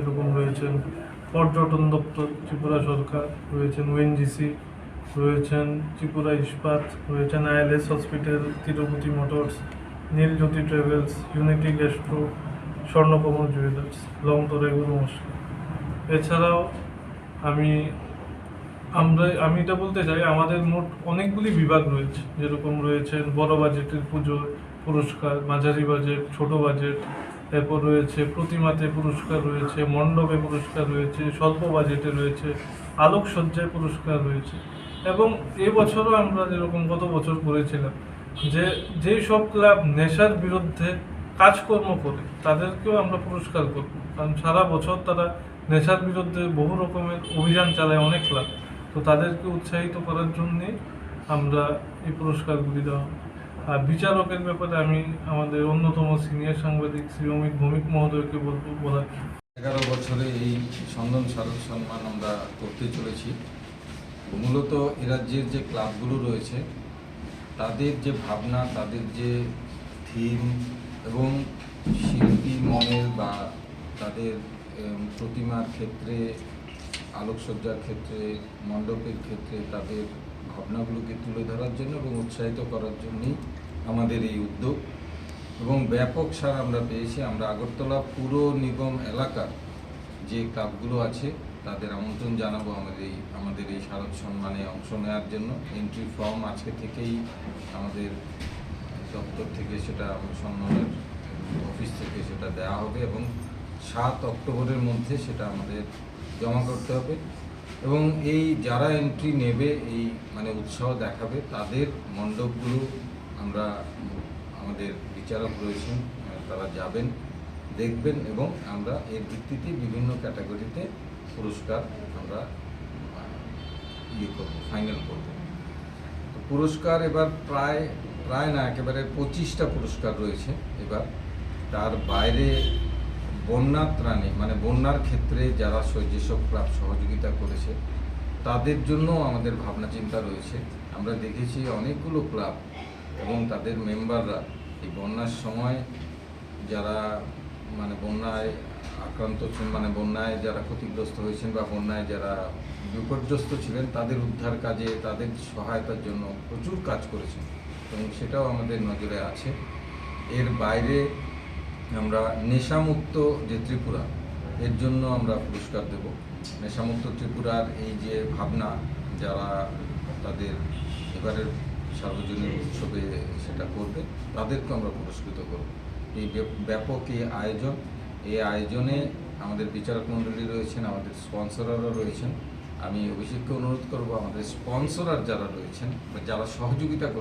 এরকম রয়েছেন পর্যটন দপ্তর, ত্রিপুরা সরকার, রয়েছেন ওএনজিসি রয়েছেন ত্রিপুরা ইস্পাত, রয়েছেন ILS hospital Tirupati motors Niljyoti travels unity gastro Swarnakamal jewellers Longtara এগুলো মশলা এছাড়াও আমি, আমরা, আমি এটা বলতে চাই, আমাদের মোট অনেকগুলি বিভাগ রয়েছে, যেরকম রয়েছে বড় বাজেটের পুজো পুরস্কার, মাঝারি বাজেট ছোট বাজেট এরপর রয়েছে, প্রতিমাতে পুরস্কার রয়েছে, মণ্ডপে পুরস্কার রয়েছে, স্বল্প বাজেটে রয়েছে, আলোকসজ্জায় পুরস্কার রয়েছে এবং এবছরও আমরা যেরকম গত বছর করেছিলাম, যে যেই সব ক্লাব নেশার বিরুদ্ধে কাজকর্ম করে, তাদেরকেও আমরা পুরস্কার করব কারণ সারা বছর তারা নেশার বিরুদ্ধে বহু রকমের অভিযান চালায় অনেক ক্লাব তো তাদেরকে উৎসাহিত করার জন্যে আমরা এই পুরস্কারগুলি দেওয়া। আর বিচারকের ব্যাপারে আমি আমাদের অন্যতম সিনিয়র সাংবাদিক শ্রী অমিত ভৌমিক মহোদয়কে বলব বলার এগারো বছরে এই সন্ধান শারদ সম্মান আমরা করতে চলেছি। মূলত এ রাজ্যের যে ক্লাবগুলো রয়েছে, তাদের যে ভাবনা, তাদের যে থিম এবং শিল্পী মনের বা তাদের প্রতিমার ক্ষেত্রে, আলোকসজ্জার ক্ষেত্রে, মণ্ডপের ক্ষেত্রে তাদের ভাবনাগুলোকে তুলে ধরার জন্য এবং উৎসাহিত করার জন্যই আমাদের এই উদ্যোগ। এবং ব্যাপক সার আমরা পেয়েছি। আমরা আগরতলা পুর নিগম এলাকার যে ক্লাবগুলো আছে, তাদের আমন্ত্রণ জানাব আমাদের এই আমাদের এই শারদ সম্মানে অংশ নেওয়ার জন্য। এন্ট্রি ফর্ম আজকে থেকেই আমাদের দপ্তর থেকে সেটা সম্মানের অফিস থেকে সেটা দেওয়া হবে এবং সাত অক্টোবরের মধ্যে সেটা আমাদের জমা করতে হবে। এবং এই যারা এন্ট্রি নেবে, এই মানে উৎসাহ দেখাবে, তাদের মণ্ডপগুলো আমরা আমাদের বিচারক রয়েছেন, তারা যাবেন, দেখবেন এবং আমরা এর ভিত্তিতে বিভিন্ন ক্যাটাগরিতে পুরস্কার আমরা ইয়ে করব ফাইনাল করব। তো পুরস্কার এবার প্রায় প্রায় না, একেবারে পঁচিশটা পুরস্কার রয়েছে এবার। তার বাইরে বন্যা ত্রাণে মানে বন্যার ক্ষেত্রে যারা যেসব ক্লাব সহযোগিতা করেছে, তাদের জন্য আমাদের ভাবনা চিন্তা রয়েছে। আমরা দেখেছি অনেকগুলো ক্লাব এবং তাদের মেম্বাররা এই বন্যার সময় যারা মানে বন্যায় আক্রান্ত ছিলেন মানে বন্যায় যারা ক্ষতিগ্রস্ত হয়েছেন বা বন্যায় যারা বিপর্যস্ত ছিলেন, তাদের উদ্ধার কাজে, তাদের সহায়তার জন্য প্রচুর কাজ করেছেন এবং সেটাও আমাদের নজরে আছে। এর বাইরে আমরা নেশামুক্ত যে ত্রিপুরা, এর জন্য আমরা পুরস্কার দেব। নেশামুক্ত ত্রিপুরার এই যে ভাবনা, যারা তাদের এবারের সার্বজনীন উৎসবে সেটা করবে তাদেরকে আমরা পুরস্কৃত করব। এই ব্যাপ- ব্যাপক এই আয়োজন, এই আয়োজনে আমাদের বিচারক মণ্ডলী রয়েছেন, আমাদের স্পন্সরারও রয়েছেন। আমি অভিষেককে অনুরোধ করব, আমাদের স্পন্সরার যারা রয়েছেন, বা যারা সহযোগিতা